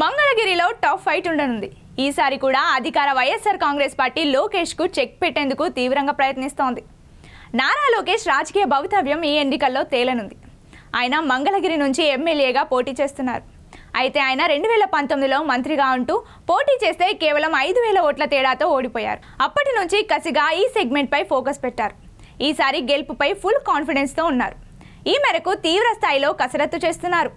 మంగళగిరిలో tough fight ఉండనుంది. ఈసారి కూడా అధికార వైఎస్ఆర్ కాంగ్రెస్ పార్టీ లోకేష్కు చెక్ పెట్టేందుకు తీవ్రంగా ప్రయత్నిస్తోంది. నారా లోకేష్ రాజకీయ భవితవ్యం ఈ ఎన్నికల్లో తేలనుంది. ఆయన మంగళగిరి నుంచి ఎమ్మెల్యేగా పోటీ చేస్తున్నారు. అయితే ఆయన రెండు వేల పంతొమ్మిదిలో మంత్రిగా ఉంటూ పోటీ చేస్తే కేవలం ఐదు వేల ఓట్ల తేడాతో ఓడిపోయారు. అప్పటి నుంచి కసిగా ఈ సెగ్మెంట్పై ఫోకస్ పెట్టారు. ఈసారి గెలుపుపై ఫుల్ కాన్ఫిడెన్స్తో ఉన్నారు. ఈ మేరకు తీవ్ర స్థాయిలో కసరత్తు చేస్తున్నారు.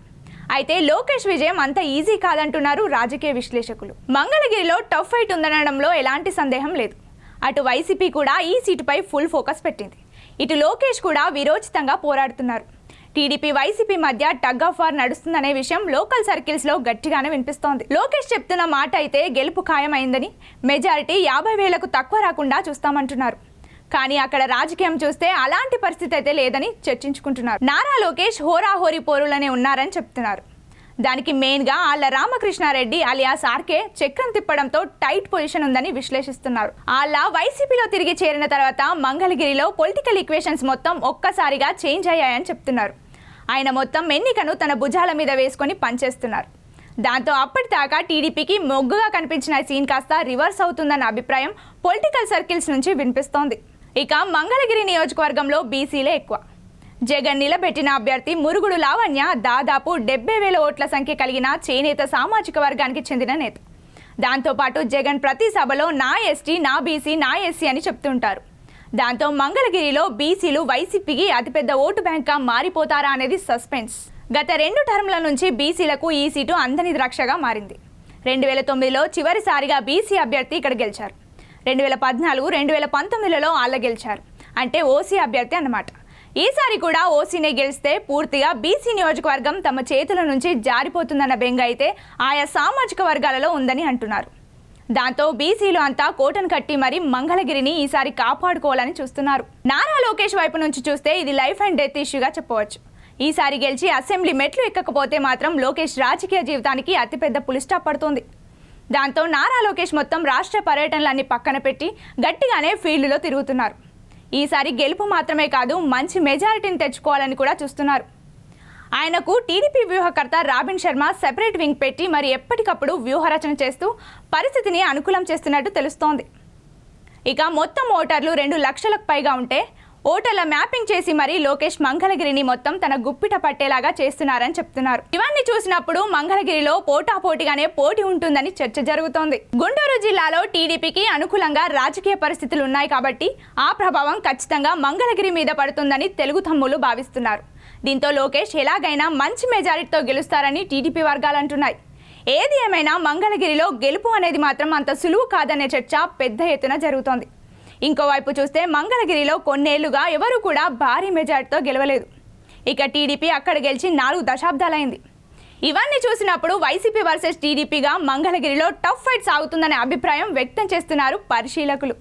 అయితే లోకేష్ విజయం అంత ఈజీ కాదంటున్నారు రాజకీయ విశ్లేషకులు. మంగళగిరిలో టఫ్ ఫైట్ ఉందనడంలో ఎలాంటి సందేహం లేదు. అటు వైసీపీ కూడా ఈ సీటుపై ఫుల్ ఫోకస్ పెట్టింది. ఇటు లోకేష్ కూడా విరోచితంగా పోరాడుతున్నారు. టీడీపీ వైసీపీ మధ్య టగ్ ఆఫ్ వార్ నడుస్తుందనే విషయం లోకల్ సర్కిల్స్లో గట్టిగానే వినిపిస్తోంది. లోకేష్ చెప్తున్న మాట అయితే గెలుపు ఖాయమైందని మెజారిటీ యాభై వేలకు తక్కువ రాకుండా చూస్తామంటున్నారు. కానీ అక్కడ రాజకీయం చూస్తే అలాంటి పరిస్థితి అయితే లేదని చర్చించుకుంటున్నారు. నారా లోకేష్ హోరాహోరీ పోరులనే ఉన్నారని చెప్తున్నారు. దానికి మెయిన్గా ఆళ్ళ రామకృష్ణారెడ్డి అలియాస్ ఆర్కే చక్రం తిప్పడంతో టైట్ పొజిషన్ ఉందని విశ్లేషిస్తున్నారు. ఆళ్ళ వైసీపీలో తిరిగి చేరిన తర్వాత మంగళగిరిలో పొలిటికల్ ఈక్వేషన్స్ మొత్తం ఒక్కసారిగా చేంజ్ అయ్యాయని చెప్తున్నారు. ఆయన మొత్తం ఎన్నికను తన భుజాల మీద వేసుకొని పనిచేస్తున్నారు. దాంతో అప్పటిదాకా టీడీపీకి మొగ్గుగా కనిపించిన సీన్ కాస్త రివర్స్ అవుతుందన్న అభిప్రాయం పొలిటికల్ సర్కిల్స్ నుంచి వినిపిస్తోంది. ఇక మంగళగిరి నియోజకవర్గంలో బీసీలే ఎక్కువ. జగన్ నిలబెట్టిన అభ్యర్థి మురుగుడు లావణ్య దాదాపు డెబ్బై వేల ఓట్ల సంఖ్య కలిగిన చేనేత సామాజిక వర్గానికి చెందిన నేత. దాంతోపాటు జగన్ ప్రతి సభలో నా ఎస్టీ నా బీసీ నా ఎస్సీ అని చెప్తుంటారు. దాంతో మంగళగిరిలో బీసీలు వైసీపీకి అతిపెద్ద ఓటు బ్యాంక్గా మారిపోతారా అనేది సస్పెన్స్. గత రెండు టర్మ్ల నుంచి బీసీలకు ఈ సీటు అందని ద్రాక్షగా మారింది. రెండు వేల తొమ్మిదిలో చివరిసారిగా బీసీ అభ్యర్థి ఇక్కడ గెలిచారు. రెండు వేల పద్నాలుగు రెండు వేల పంతొమ్మిదిలలో ఆళ్ళ గెలిచారు. అంటే ఓసీ అభ్యర్థి అన్నమాట. ఈసారి కూడా ఓసీనే గెలిస్తే పూర్తిగా బీసీ నియోజకవర్గం తమ చేతుల నుంచి జారిపోతుందన్న బెంగ అయితే ఆయా సామాజిక వర్గాలలో ఉందని అంటున్నారు. దాంతో బీసీలు అంతా కోటను కట్టి మరీ మంగళగిరిని ఈసారి కాపాడుకోవాలని చూస్తున్నారు. నారా లోకేష్ వైపు నుంచి చూస్తే ఇది లైఫ్ అండ్ డెత్ ఇష్యూగా చెప్పవచ్చు. ఈసారి గెలిచి అసెంబ్లీ మెట్లు ఎక్కకపోతే మాత్రం లోకేష్ రాజకీయ జీవితానికి అతిపెద్ద పులిస్టాప్ పడుతుంది. దాంతో నారా లోకేష్ మొత్తం రాష్ట్ర పర్యటనలన్నీ పక్కన పెట్టి గట్టిగానే ఫీల్డ్లో తిరుగుతున్నారు. ఈసారి గెలుపు మాత్రమే కాదు మంచి మెజారిటీని తెచ్చుకోవాలని కూడా చూస్తున్నారు. ఆయనకు టీడీపీ వ్యూహకర్త రాబిన్ శర్మ సెపరేట్ వింగ్ పెట్టి మరి ఎప్పటికప్పుడు వ్యూహరచన చేస్తూ పరిస్థితిని అనుకూలం చేస్తున్నట్టు తెలుస్తోంది. ఇక మొత్తం ఓటర్లు రెండు లక్షలకు పైగా ఉంటే ఓటర్ల మ్యాపింగ్ చేసి మరీ లోకేష్ మంగళగిరిని మొత్తం తన గుప్పిట పట్టేలాగా చేస్తున్నారని చెప్తున్నారు. ఇవన్నీ చూసినప్పుడు మంగళగిరిలో పోటాపోటీగానే పోటీ ఉంటుందని చర్చ జరుగుతోంది. గుంటూరు జిల్లాలో టీడీపీకి అనుకూలంగా రాజకీయ పరిస్థితులు ఉన్నాయి కాబట్టి ఆ ప్రభావం ఖచ్చితంగా మంగళగిరి మీద పడుతుందని తెలుగు తమ్ములు భావిస్తున్నారు. దీంతో లోకేష్ ఎలాగైనా మంచి మెజారిటీతో గెలుస్తారని టీడీపీ వర్గాలు అంటున్నాయి. ఏది ఏమైనా మంగళగిరిలో గెలుపు అనేది మాత్రం అంత సులువు కాదనే చర్చ పెద్ద ఎత్తున జరుగుతోంది. ఇంకోవైపు చూస్తే మంగళగిరిలో కొన్నేళ్ళుగా ఎవరు కూడా భారీ మెజార్టీతో గెలవలేదు. ఇక టీడీపీ అక్కడ గెలిచి నాలుగు దశాబ్దాలైంది. ఇవన్నీ చూసినప్పుడు వైసీపీ వర్సెస్ టీడీపీగా మంగళగిరిలో టఫ్ ఫైట్ సాగుతుందనే అభిప్రాయం వ్యక్తం చేస్తున్నారు పరిశీలకులు.